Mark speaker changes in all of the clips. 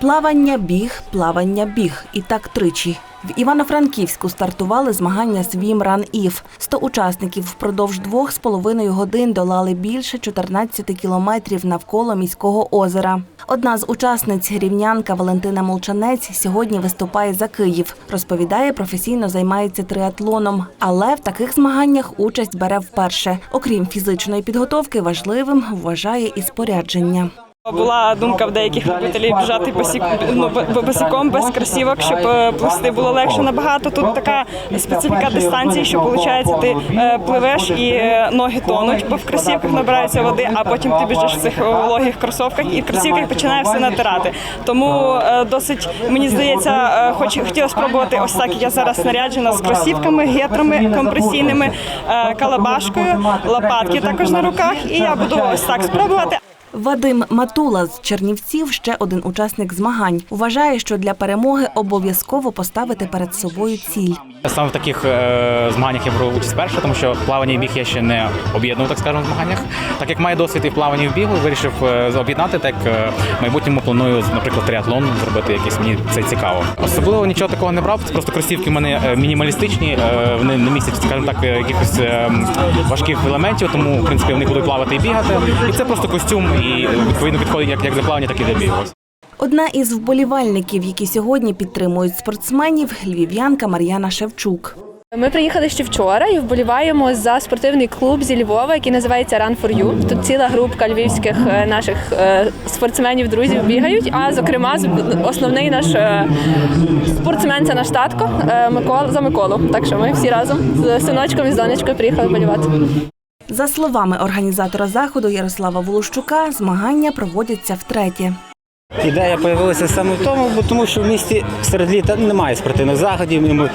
Speaker 1: Плавання, біг, плавання, біг. І так тричі. В Івано-Франківську стартували змагання «Свім Ран Іф». 100 учасників впродовж двох з половиною годин долали більше 14 кілометрів навколо міського озера. Одна з учасниць, рівнянка Валентина Молчанець, сьогодні виступає за Київ. Розповідає, професійно займається триатлоном, але в таких змаганнях участь бере вперше. Окрім фізичної підготовки, важливим вважає і спорядження.
Speaker 2: Була думка в деяких любителів біжати босі, ну, босиком без кросівок, щоб е, плисти було легше набагато. Тут така специфіка дистанції, що виходить, ти е, пливеш і е, ноги тонуть, бо в кросівках набирається води, а потім ти біжиш в цих вологих кросовках і в кросівках починає все натирати. Тому досить мені здається, хоч хотіла спробувати ось так. Я зараз снаряджена з кросівками, гетрами компресійними, калабашкою, лопатки також на руках, і я буду ось так спробувати.
Speaker 1: Вадим Матула з Чернівців ще один учасник змагань. Вважає, що для перемоги обов'язково поставити перед собою ціль.
Speaker 3: Саме в таких е, змаганнях я беру участь перше, тому що плавання і біг я ще не об'єднував, так скажемо, в змаганнях. Так як маю досвід і в плаванні і в бігу, вирішив е, об'єднати, так е, в майбутньому планую, наприклад, триатлон зробити якийсь мені це цікаво. Особливо нічого такого не брав. Просто кросівки в мене мінімалістичні, вони не містять, скажімо так, якихось е, важких елементів, тому в принципі вони будуть плавати і бігати. І це просто костюм, і е, відповідно підходить як, як для плавання, так і для бігу.
Speaker 1: Одна із вболівальників, які сьогодні підтримують спортсменів, львів'янка Мар'яна Шевчук.
Speaker 4: Ми приїхали ще вчора і вболіваємо за спортивний клуб зі Львова, який називається Run for You. Тут ціла групка львівських е, наших е, спортсменів, друзів бігають. А зокрема, з- основний наш спортсмен це наш татко Микола за Миколу. Так що ми всі разом з синочком і з донечкою приїхали вболівати.
Speaker 1: За словами організатора заходу Ярослава Волощука, змагання проводяться втретє.
Speaker 5: Ідея з'явилася саме в тому, бо тому що в місті серед літа немає спортивних заходів. і Ми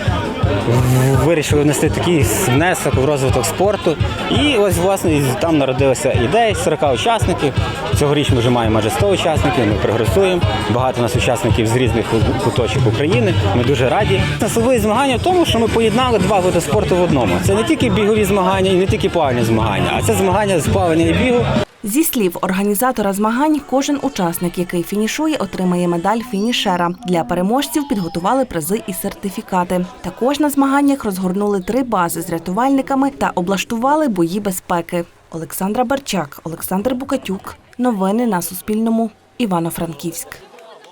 Speaker 5: вирішили внести такий внесок в розвиток спорту. І ось власне там народилася ідея 40 учасників. Цьогоріч ми вже маємо майже 100 учасників. Ми прогресуємо. Багато у нас учасників з різних куточок України. Ми дуже раді. Особливі змагання в тому, що ми поєднали два види спорту в одному. Це не тільки бігові змагання і не тільки плавальні змагання, а це змагання з плавання і бігу.
Speaker 1: Зі слів організатора змагань, кожен учасник, який фінішує, отримає медаль фінішера. Для переможців підготували призи і сертифікати. Також на змаганнях розгорнули три бази з рятувальниками та облаштували бої безпеки. Олександра Барчак, Олександр Букатюк. Новини на Суспільному. Івано-Франківськ.